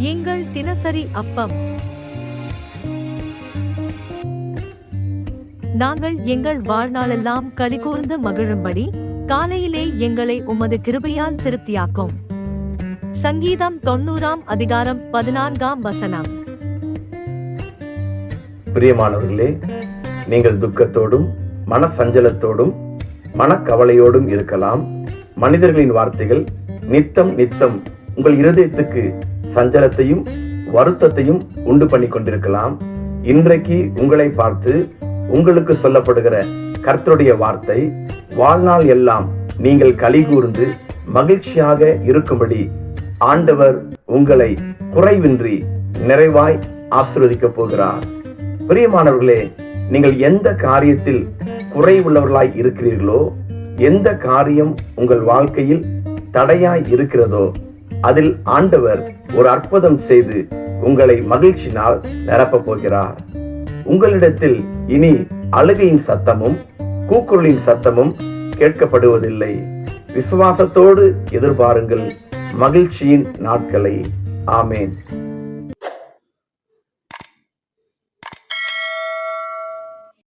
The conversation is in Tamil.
எங்கள் தினசரி அப்பம். நாங்கள் எங்கள் வாழ்நாளெல்லாம் கலிகூர்ந்து மகிழும்படி காலையிலே எங்களை உமது கிருபையால் திருப்தியாக்கும். சங்கீதம் தொண்ணூறாம் அதிகாரம் பதினான்காம் வசனம். பிரியமானவர்களே நீங்கள் துக்கத்தோடும் மனசஞ்சலத்தோடும் மனக்கவலையோடும் இருக்கலாம். மனிதர்களின் வார்த்தைகள் நித்தம் நித்தம் உங்கள் இருதயத்துக்கு சஞ்சலத்தையும் வருத்தத்தையும் உண்டு பண்ணி கொண்டிருக்கலாம். இன்றைக்கு உங்களை பார்த்து உங்களுக்கு சொல்லப்படுகிற கர்த்தருடைய வார்த்தை வாழ்நாள் எல்லாம் நீங்கள் கலிகூர்ந்து மகிழ்ச்சியாக இருக்கும்படி ஆண்டவர் உங்களை குறைவின்றி நிறைவாய் ஆசிர்வதிக்க போகிறார். பிரியமானவர்களே நீங்கள் எந்த காரியத்தில் குறைவுள்ளவர்களாய் இருக்கிறீர்களோ எந்த காரியம் உங்கள் வாழ்க்கையில் தடையாய் இருக்கிறதோ அதில் ஆண்டவர் ஒரு அற்புதம் செய்து உங்களை மகிழ்ச்சினால் நிரப்பப் போகிறார். உங்களிடத்தில் இனி அழுகையின் சத்தமும் கூக்குரலின் சத்தமும் கேட்கப்படுவதில்லை. விசுவாசத்தோடு எதிர்பாருங்கள் மகிழ்ச்சியின் நாட்களை. ஆமேன்.